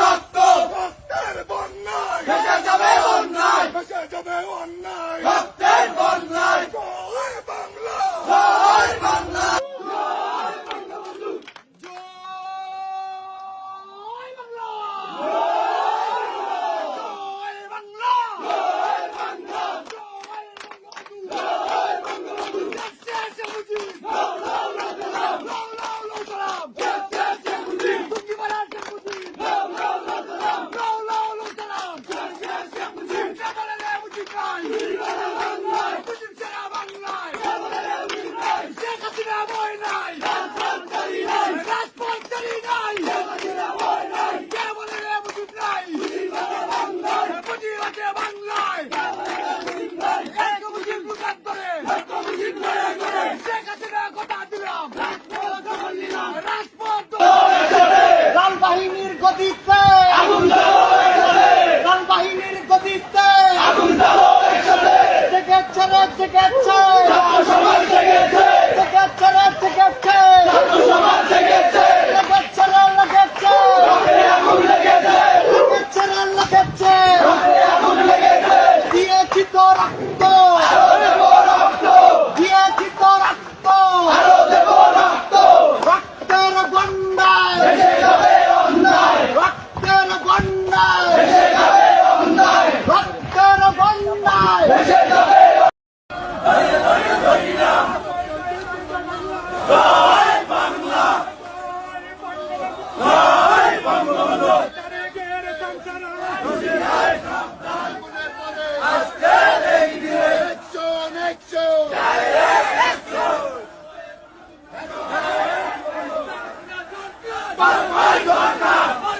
রক্ত। রক্তের বন্যায়। যাবে অন্যায় যাবে অন্যায়। বাহিনীর গতিতে। লাল বাহিনীর গতিতে জেগেছে রে জেগেছে জেগেছে Para o pai do